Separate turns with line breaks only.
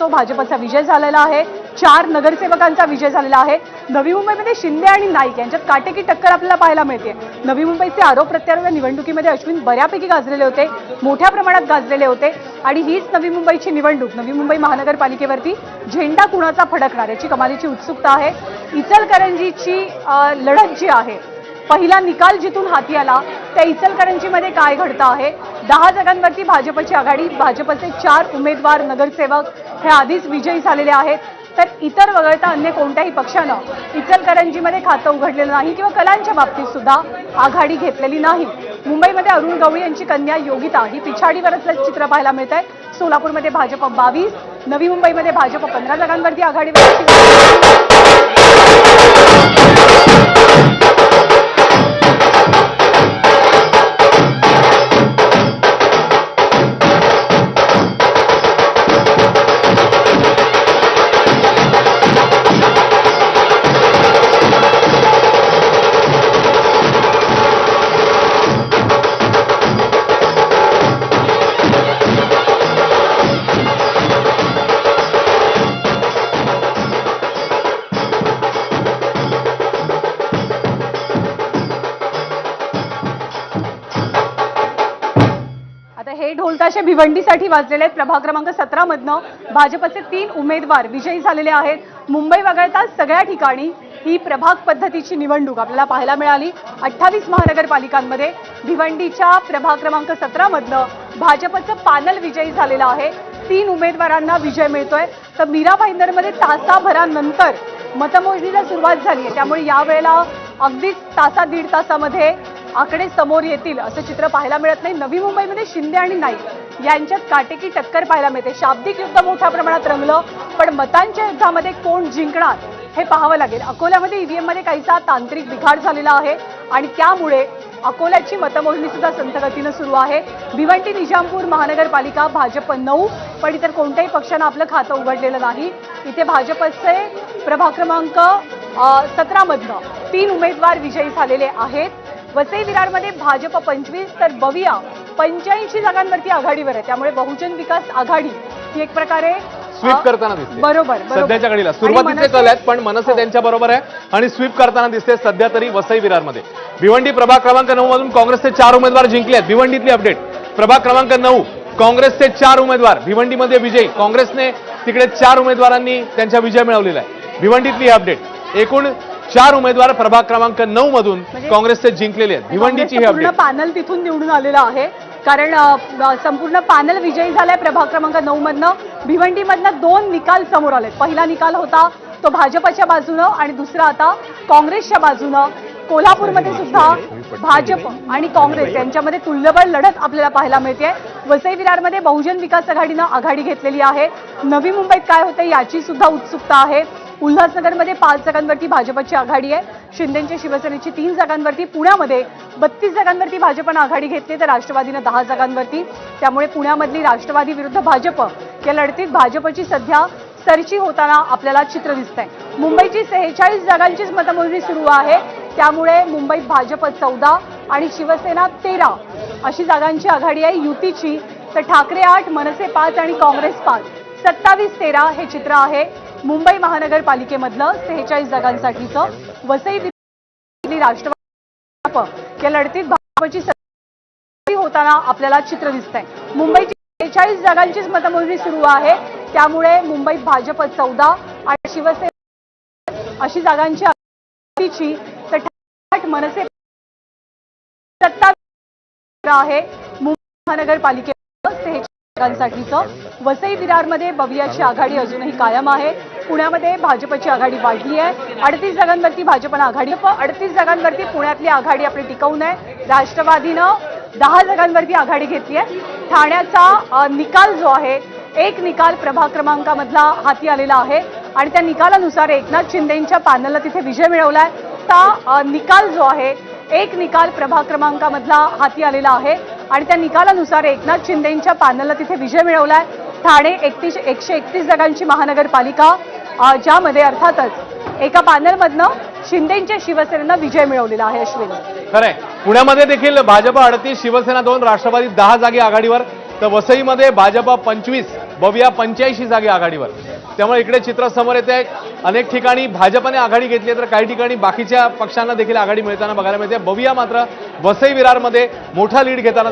असो भाजपचा विजय झालेला आहे. चार नगरसेवकांचा विजय झालेला आहे. नवी मुंबईमध्ये शिंदे आणि नाईक यांच्यात काटेकी टक्कर आपल्याला पाहायला मिळते नवी मुंबईचे आरोप प्रत्यारोप या निवडणुकीमध्ये अश्विन बऱ्यापैकी गाजलेले होते मोठ्या प्रमाणात गाजलेले होते आणि हीच नवी मुंबईची निवडणूक. नवी मुंबई महानगरपालिकेवरती झेंडा कुणाचा फडकणार याची कमालीची उत्सुकता आहे. इचलकरंजीची लढत जी आहे पहिला निकाल जिथून हाती आला त्या इचलकरंजीमध्ये काय घडतं आहे? दहा जागांवरती भाजपची आघाडी भाजपचे चार उमेदवार नगरसेवक हे आधीच विजयी झालेले आहेत. तर इतर वगळता अन्य कोणत्याही पक्षानं इचलकरंजीमध्ये खातं उघडलेलं नाही किंवा कलांच्या बाबतीत सुद्धा आघाडी घेतलेली नाही. मुंबईमध्ये अरुण गवळी यांची कन्या योगिता ही पिछाडीवर असल्याचं चित्र पाहायला मिळत आहे सोलापूरमध्ये भाजप बावीस नवी मुंबईमध्ये भाजप पंधरा जागांवरती आघाडीवर हे ढोलताशे भिवंडीसाठी वाजलेले आहेत. प्रभाग क्रमांक सतरामधनं भाजपचे तीन उमेदवार विजयी झालेले आहेत. मुंबई वगळता सगळ्या ठिकाणी ही प्रभाग पद्धतीची निवडणूक आपल्याला पाहायला मिळाली. अठ्ठावीस महानगरपालिकांमध्ये भिवंडीच्या प्रभाग क्रमांक सतरामधनं भाजपचं पॅनल विजयी झालेलं आहे. तीन उमेदवारांना विजय मिळतोय. तर मीरा भाईंदरमध्ये तासाभरानंतर मतमोजणीला सुरुवात झाली आहे. त्यामुळे यावेळेला अगदीच तासा दीड तासामध्ये आकडे समोर येतील असं चित्र पाहायला मिळत नाही. नवी मुंबईमध्ये शिंदे आणि नाईक यांच्यात काटेकी टक्कर पाहायला मिळते. शाब्दिक युद्ध मोठ्या प्रमाणात रंगलं पण मतांच्या युद्धामध्ये कोण जिंकणार हे पाहावं लागेल. अकोल्यामध्ये ईव्हीएममध्ये काहीसा तांत्रिक बिघाड झालेला आहे आणि त्यामुळे अकोल्याची मतमोजणी सुद्धा संथगतीनं सुरू आहे. भिवंडी निजामपूर महानगरपालिका भाजप नऊ पण इतर कोणत्याही पक्षानं आपलं खातं उघडलेलं नाही. इथे भाजपचे प्रभाग क्रमांक सतरामधनं तीन उमेदवार विजयी झालेले आहेत. वसई विरारमध्ये भाजप पंचवीस तर बविया पंच्याऐंशी जागांवरती आघाडीवर आहे. त्यामुळे बहुजन विकास आघाडी ही एक प्रकारे
स्वीप करताना दिसते.
बरोबर.
सध्याच्या घडीला. सुरुवातीचे कल आहेत पण मनसे
हो.
त्यांच्या बरोबर आहे. आणि स्वीप करताना दिसते सध्या तरी वसई विरारमध्ये. भिवंडी प्रभाग क्रमांक नऊ मधून काँग्रेसचे चार उमेदवार जिंकले आहेत. भिवंडीतली अपडेट. प्रभाग क्रमांक नऊ काँग्रेसचे चार उमेदवार. भिवंडीमध्ये विजयी. काँग्रेसने तिकडे चार उमेदवारांनी त्यांचा विजय मिळवलेला आहे. भिवंडीतली ही अपडेट. एकूण चार उमेदवार प्रभाग क्रमांक नऊ मधून
म्हणजे
काँग्रेसचे जिंकलेले आहेत. भिवंडीची ही अपडेट
पॅनल तिथून निवडून आलेलं आहे. कारण संपूर्ण पॅनल विजयी झालाय प्रभाग क्रमांक नऊ मधनं. भिवंडीमधनं दोन निकाल समोर आलेत. पहिला निकाल होता तो भाजपच्या बाजूनं आणि दुसरा आता काँग्रेसच्या बाजूनं. कोल्हापूरमध्ये सुद्धा भाजप आणि काँग्रेस यांच्यामध्ये तुल्यबळ लढत आपल्याला पाहायला मिळते. वसई विरारमध्ये बहुजन विकास आघाडीनं आघाडी घेतलेली आहे. नवी मुंबईत काय होते याची सुद्धा उत्सुकता आहे. उल्हासनगरमध्ये पाच जागांवरती भाजपची आघाडी आहे. शिंदेंच्या शिवसेनेची तीन जागांवरती पुण्यामध्ये बत्तीस जागांवरती भाजपनं आघाडी घेतली तर राष्ट्रवादीनं दहा जागांवरती. त्यामुळे पुण्यामधली राष्ट्रवादी विरुद्ध भाजप या लढतीत भाजपची सध्या सरशी होताना आपल्याला चित्र दिसतंय. मुंबईची सेहेचाळीस जागांचीच मतमोजणी सुरू आहे. त्यामुळे मुंबईत भाजप चौदा आणि शिवसेना तेरा अशी जागांची आघाडी आहे. युतीची तर ठाकरे आठ मनसे पाच आणि काँग्रेस पाच. सत्तावीस तेरा हे चित्र आहे. मुंबई महानगरपालिकेमधलं सेहेचाळीस जागांसाठीचं वसई विरोधी राष्ट्रवादी या लढतीत भाजपची होताना आपल्याला चित्र दिसतंय. मुंबईची सेहेचाळीस जागांचीच मतमोजणी सुरू आहे. त्यामुळे मुंबईत भाजप चौदा आणि शिवसेना अशी जागांची तर मनसे सत्ता आहे. मुंबई महानगरपालिकेचं सेहेचाळीस जागांसाठीचं वसई विरारमध्ये बवियाची आघाडी अजूनही कायम आहे. पुण्यामध्ये भाजपची आघाडी वाढली आहे. अडतीस जागांवरती भाजपनं आघाडी अडतीस जागांवरती पुण्यातली आघाडी आपली टिकवून आहे. राष्ट्रवादीनं दहा जागांवरती आघाडी घेतली आहे. ठाण्याचा निकाल जो आहे एक निकाल प्रभाग क्रमांकामधला हाती आलेला आहे. आणि त्या निकालानुसार एकनाथ शिंदेंच्या पॅनलला तिथे विजय मिळवला ता अ, निकाल जो आहे एक निकाल प्रभाग क्रमांकामधला हाती आलेला आहे. आणि त्या निकालानुसार एकनाथ शिंदेंच्या पॅनलला तिथे विजय मिळवला आहे ठाणे एकतीस एकशे एकतीस जागांची महानगरपालिका ज्यामध्ये अर्थातच एका पॅनलमधनं शिंदेच्या शिवसेनेनं विजय मिळवलेला आहे अश्विन.
खरंय. पुण्यामध्ये देखील भाजप अडतीस शिवसेना दोन राष्ट्रवादी दहा जागी आघाडीवर. तर वसईमध्ये भाजपा पंचवीस बविया पंच्याऐंशी जागी आघाडीवर. त्यामुळे इकडे चित्र समोर येते अनेक ठिकाणी भाजपने आघाडी घेतली तर काही ठिकाणी बाकीच्या पक्षांना देखील आघाडी मिळताना बघायला मिळते. बविया मात्र वसई विरारमध्ये मोठा लीड घेताना